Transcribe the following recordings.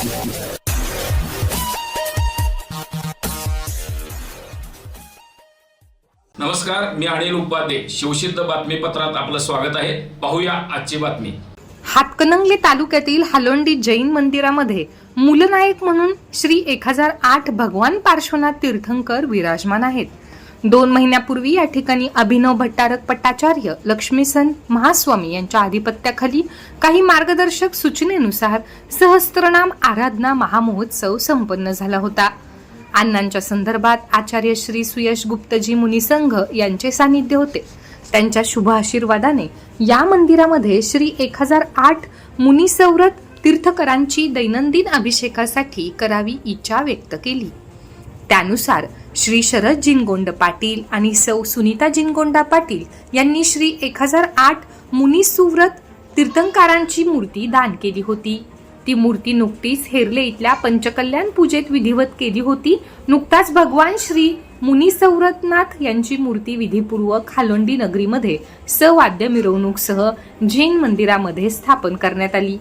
नमस्कार मी अनिल उपाध्ये. शिवसिद्ध बातमीपत्रात आपलं स्वागत आहे. पाहूया आजची बातमी. हातकणंगले तालुक्यातील हालोंडी जैन मंदिरामध्ये मूलनायक म्हणून श्री एक हजार आठ भगवान पार्श्वनाथ तीर्थंकर विराजमान आहेत. दोन महिन्यापूर्वी या ठिकाणी अभिनव भट्टारक पट्टाचार्य लक्ष्मीसन महास्वामी यांच्या आधिपत्याखाली काही मार्गदर्शक सूचनेनुसार सहस्त्रनाम आराधना महामहोत्सव संपन्न झाला होता. अण्णांच्या संदर्भात आचार्य श्री सुयश गुप्तजी मुनिसंघ यांचे सानिध्य होते. त्यांच्या शुभ आशीर्वादाने या मंदिरामध्ये श्री एक हजार आठ मुनिसौरत तीर्थकरांची दैनंदिन अभिषेकासाठी करावी इच्छा व्यक्त केली. त्यानुसार श्री शरद जिनगोंड पाटील आणि सौ सुनीता जिनगोंडा पाटील यांनी श्री एक हजार आठ मुनिसुव्रत तीर्थंकारांची मूर्ती दान केली होती. ती मूर्ती नुकतीच हेरले इथल्या पंचकल्याण पूजेत विधिवत केली होती. नुकताच भगवान श्री मुनी मुनिसौरतनाथ यांची मूर्ती विधीपूर्वक हालोंडी नगरीमध्ये सवाद्य मिरवणूकसह जैन मंदिरामध्ये स्थापन करण्यात आली.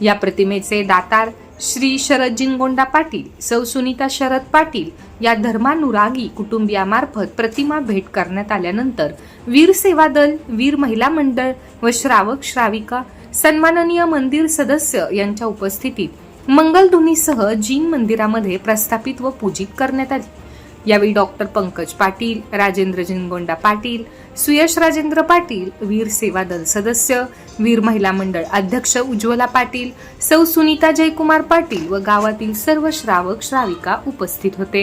या प्रतिमेचे दातार श्री शरद जिनगोंडा पाटील सौ सुनीता शरद पाटील या धर्मानुरागी कुटुंबियामार्फत प्रतिमा भेट करण्यात आल्यानंतर वीर सेवा दल वीर महिला मंडळ व श्रावक श्राविका सन्माननीय मंदिर सदस्य यांच्या उपस्थितीत मंगलधुनीसह जीन मंदिरामध्ये प्रस्थापित व पूजित करण्यात आली. यावेळी डॉक्टर पंकज पाटील राजेंद्र जिनगोंडा पाटील सुयश राजेंद्र पाटील वीर सेवा दल सदस्य वीर महिला मंडळ अध्यक्ष उज्ज्वला पाटील सौ सुनीता जयकुमार पाटील व गावातील सर्व श्रावक श्राविका उपस्थित होते.